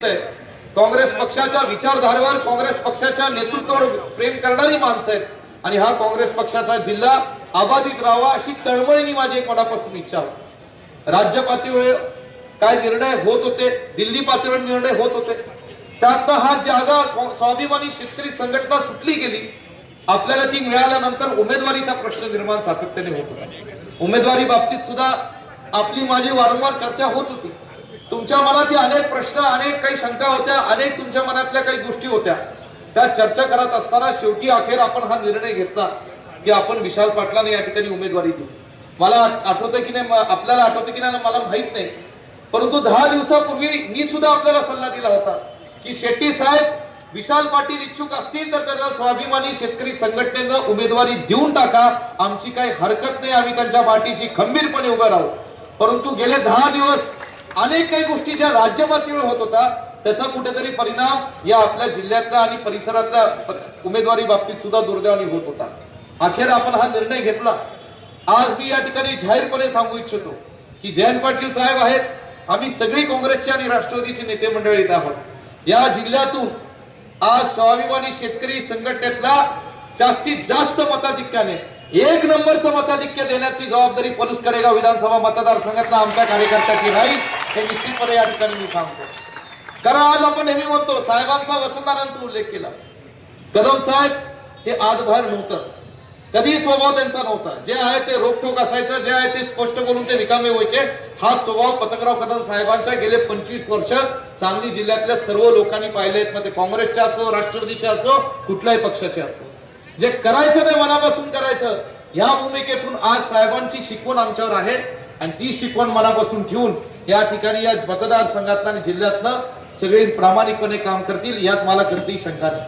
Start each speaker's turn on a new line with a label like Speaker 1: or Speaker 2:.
Speaker 1: काँग्रेस पक्षाच्या विचारधारेवर काँग्रेस पक्षाच्या नेतृत्वावर प्रेम करणारी माणसं आहेत. आणि हा काँग्रेस पक्षाचा जिल्हा अबाधित राहावा अशी तळमळीने माझी एक मनापासून इच्छा राज्य पातळीवर काय निर्णय होत होते दिल्ली पातळीवर निर्णय होत होते त्यातनं हा जागा स्वाभिमानी शेतकरी संघटना सुटली गेली. आपल्याला ती मिळाल्यानंतर उमेदवारीचा प्रश्न निर्माण सातत्याने होत होता. उमेदवारी बाबतीत सुद्धा आपली माझी वारंवार चर्चा होत होती. तुमच्या मनात अनेक प्रश्न अनेक काही शंका होत्या अनेक तुमच्या मनातल्या काही गोष्टी होत्या. त्या चर्चा करत असताना शेवटी अखेर आपण हा निर्णय घेतला की आपण विशाल पाटलाने या ठिकाणी उमेदवारी देऊ. मला आठवतं की नाही आपल्याला आठवतं की नाही मला माहीत नाही. परंतु दहा दिवसापूर्वी मी सुद्धा आपल्याला सल्ला दिला होता की शेट्टी साहेब विशाल पाटील इच्छुक असतील तर त्याला स्वाभिमानी शेतकरी संघटनेनं उमेदवारी देऊन टाका. आमची काही हरकत नाही आम्ही त्यांच्या पाठीशी खंबीरपणे उभं राहू. परंतु गेले दहा दिवस अनेक काही गोष्टी ज्या राज्य पातळीवर होत होता त्याचा कुठेतरी परिणाम या आपल्या जिल्ह्यातल्या आणि परिसरातल्या उमेदवारी बाबतीत सुद्धा दुर्दैवाने होत होता. अखेर आपण हा निर्णय घेतला. आज मी या ठिकाणी जाहीरपणे सांगू इच्छितो की जयंत पाटील साहेब आहेत. आम्ही सगळी काँग्रेसची आणि राष्ट्रवादीचे नेते मंडळी आहोत. या जिल्ह्यातून आज स्वाभिमानी शेतकरी संघटनेतला जास्तीत जास्त मताधिक्याने एक नंबरचं मताधिक्य देण्याची जबाबदारी पलूस कडेगाव विधानसभा मतदारसंघातला आमच्या कार्यकर्त्याची राहील हे निश्चितपणे या ठिकाणी मी सांगतो. कारण आज आपण नेहमी म्हणतो साहेबांचा वसंतदारांचा उल्लेख केला. कदम साहेब हे आजभर बाहेर नव्हतं. कधी स्वभाव त्यांचा नव्हता. जे आहे ते रोखोक असायचं जे आहे ते स्पष्ट करून ते रिकामे व्हायचे. हा स्वभाव पतकराव कदम साहेबांच्या गेले पंचवीस वर्ष सांगली जिल्ह्यातल्या सर्व लोकांनी पाहिले आहेत. मग ते काँग्रेसचे असो राष्ट्रवादीचे असो कुठल्याही पक्षाचे असो. जे करायचं ते मनापासून करायचं. या भूमिकेतून आज साहेबांची शिकवण आमच्यावर आहे. आणि ती शिकवण मनापासून ठेवून या ठिकाणी या मतदारसंघातनं आणि जिल्ह्यातनं सगळे प्रामाणिकपणे काम करतील यात मला कसलीही शंका नाही.